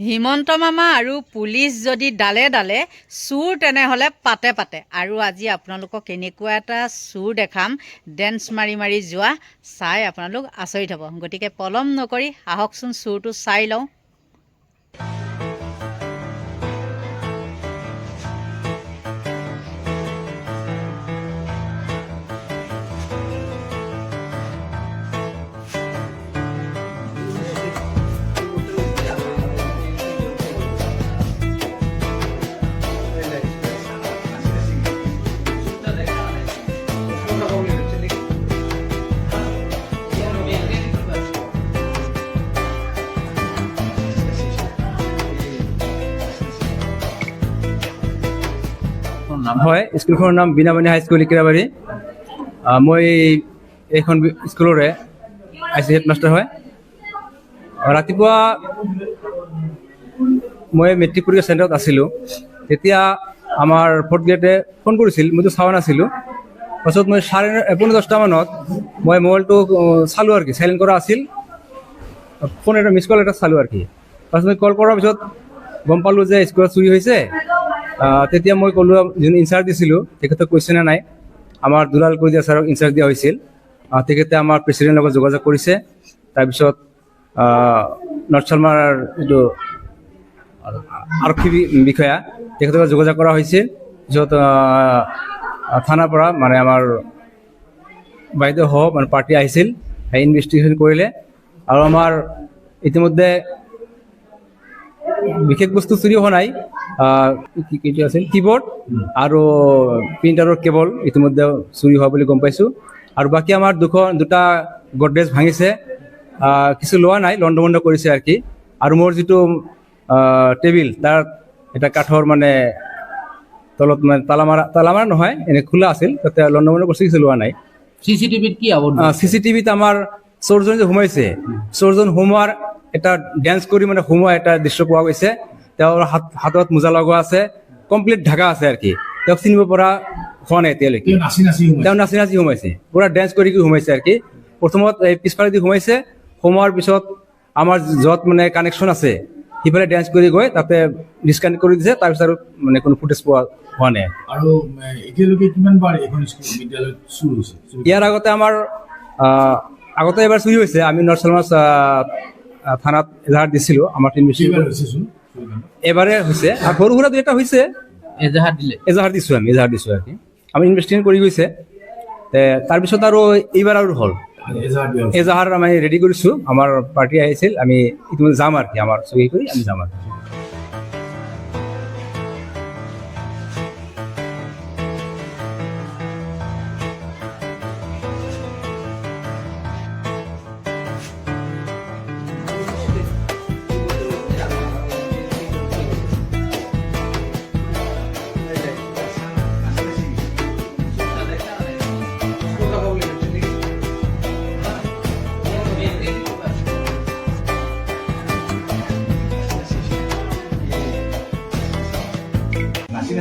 হিমন্ত মামা আৰু পুলিচ যদি ডালে ডালে চোৰ তেনেহ'লে পাতে পাতে। আৰু আজি আপোনালোকক এনেকুৱা এটা চোৰ দেখাম ডেন্স মাৰি মাৰি যোৱা চাই আপোনালোক আচৰিত হ'ব। গতিকে পলম নকৰি আহকচোন চোৰটো চাই লওঁ। হয়। স্কুলখনৰ নাম বীণামণি হাইস্কুল মই এইখন স্কুলৰে আই চি হেডমাষ্টাৰ হয়। ৰাতিপুৱা মই মেট্ৰিক পৰীক্ষা চেণ্টাৰত আছিলোঁ। তেতিয়া আমাৰ ফৰ্থ গ্ৰেডে ফোন কৰিছিল মইতো চোৱা নাছিলোঁ। পাছত মই চাৰে ন- পোন্ধৰ দহটামানত মই মোবাইলটো চালোঁ আৰু কি চাইলেণ্ট কৰা আছিল। ফোন এটা মিছ কল এটা চালোঁ আৰু কি। পাছত মই কল কৰাৰ পিছত গম পালোঁ যে স্কুলত চুৰি হৈছে। তেতিয়া মই ক'লোঁ যোন ইনচাৰ্জ দিছিলোঁ তেখেতক কৈছে নে নাই? আমাৰ দুলাল কলিতা ছাৰক ইনচাৰ্জ দিয়া হৈছিল। তেখেতে আমাৰ প্ৰেচিডেণ্টৰ লগত যোগাযোগ কৰিছে। তাৰপিছত নৰ্থ শৰ্মাৰ যিটো আৰক্ষী বিষয়া তেখেতৰ লগত যোগাযোগ কৰা হৈছিল। আহ, থানাৰ পৰা মানে আমাৰ বাইদেউ সহ মানে পাৰ্টি আহিছিল। ইনভেষ্টিগেশ্যন কৰিলে। আৰু আমাৰ ইতিমধ্যে বিশেষ বস্তু চুৰি হোৱা নাই। কি- আছিল কীবৰ্ড আৰু প্ৰিণ্টাৰৰ কেবল ইতিমধ্যে চুৰি হোৱা বুলি গম পাইছোঁ। আৰু বাকী আমাৰ দুখন দুটা গডৰেজ ভাঙিছে। কিছু লোৱা নাই লণ্ড বন্ধ কৰিছে আৰু কি আৰু মোৰ যিটো টেবিল তাৰ এটা কাঠৰ মানে তলত মানে তালা মাৰা তালা মাৰা নহয় এনে খোলা আছিল তাতে লণ্ড বন্ধ কৰিছে কিছু লোৱা নাই। চিচিটিভিত কি আৱদ্ধ চি চি টিভিত আমাৰ চোৰজন যে সোমাইছে চোৰজন সোমোৱাৰ এটা ডেন্স কৰি মানে সোমোৱা এটা দৃশ্য পোৱা গৈছে। তেওঁৰ হাত হাতত মোজা লগোৱা আছে কমপ্লিট ঢাকা আছে আৰু কি। তেওঁক চিনিব পৰা হোৱা নাই এতিয়ালৈকে। তেওঁ নাচি নাচি সোমাইছে। পুৰা ডেন্স কৰি কৰি সোমাইছে আৰু কি। প্ৰথমত এই পিছফালেদি সোমাইছে। সোমোৱাৰ পিছত আমাৰ য'ত মানে কানেকশ্যন আছে সিফালে ডেন্স কৰি গৈ তাতে ডিছকানেক্ট কৰি দিছে। তাৰপিছত আৰু মানে কোনো ফুটেজ পোৱা হোৱা নাই। আৰু এতিয়ালৈকে কিমান বাৰ এখন বিদ্যালয়ত চুৰ হৈছে? ইয়াৰ আগতে আমাৰ আগতে এবাৰ চুৰি হৈছে। আমি নৰ্থ থানাত এজাহাৰ দিছিলোঁ। আমাৰ টিম কেইবাৰ হয়েছে আর চুৰকাণ্ড? এবাৰে হৈছে আৰু সৰু সুৰা দুই এটা হৈছে এজাহাৰ দিলে। এজাহাৰ দিছোঁ আমি এজাহাৰ দিছোঁ আৰু কি। আমি ইনভেষ্টিগেশ্যন কৰি গৈছে। তে তাৰপিছত আৰু এইবাৰ আৰু হ'ল। এজাহাৰ এজাহাৰ আমি ৰেডি কৰিছোঁ। আমাৰ পাৰ্টি আহিছিল আমি ইতিমধ্যে যাম আৰু কি আমাৰ চহী কৰি আমি যাম আৰু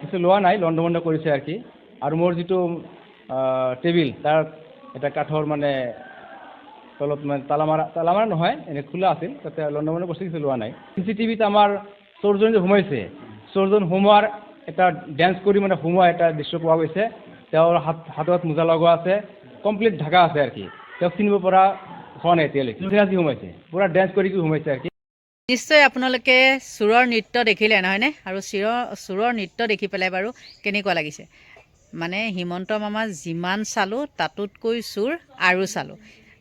কিছু লোৱা নাই লণ্ড বন্ধ কৰিছে আৰু কি। আৰু মোৰ যিটো টেবিল, তাৰ এটা কাঠৰ মানে তলত মানে তালা মাৰা নহয়, এনে খোলা আছিল, তাতে লণ্ড বন্ধ কৰিছে, কিছু লোৱা নাই। চি চি টিভিত আমাৰ চোৰজন যে সোমাইছে, চোৰজন সোমোৱাৰ এটা ডেন্স কৰি মানে সোমোৱা এটা দৃশ্য পোৱা গৈছে। তেওঁৰ হাত, হাতত মোজা লগোৱা আছে কমপ্লিট ঢাকা আছে আৰু কি। তেওঁক চিনিব পৰা হোৱা নাই এতিয়ালৈকে। সোমাইছে, পুৰা ডেন্স কৰি কৰি সোমাইছে আৰু কি। নিশ্চয় আপোনালোকে চোৰৰ নৃত্য দেখিলে নহয়নে? আৰু চিৰৰ চোৰৰ নৃত্য দেখি পেলাই বাৰু কেনেকুৱা লাগিছে? মানে হিমন্ত মামা যিমান চালোঁ তাতোতকৈ চোৰ আৰু চালোঁ।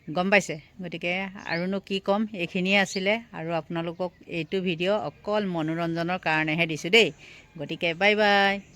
গম পাইছে? গতিকে আৰুনো কি ক'ম এইখিনিয়ে আছিলে। আৰু আপোনালোকক এইটো ভিডিঅ' অকল মনোৰঞ্জনৰ কাৰণেহে দিছোঁ দেই। গতিকে বাই বাই।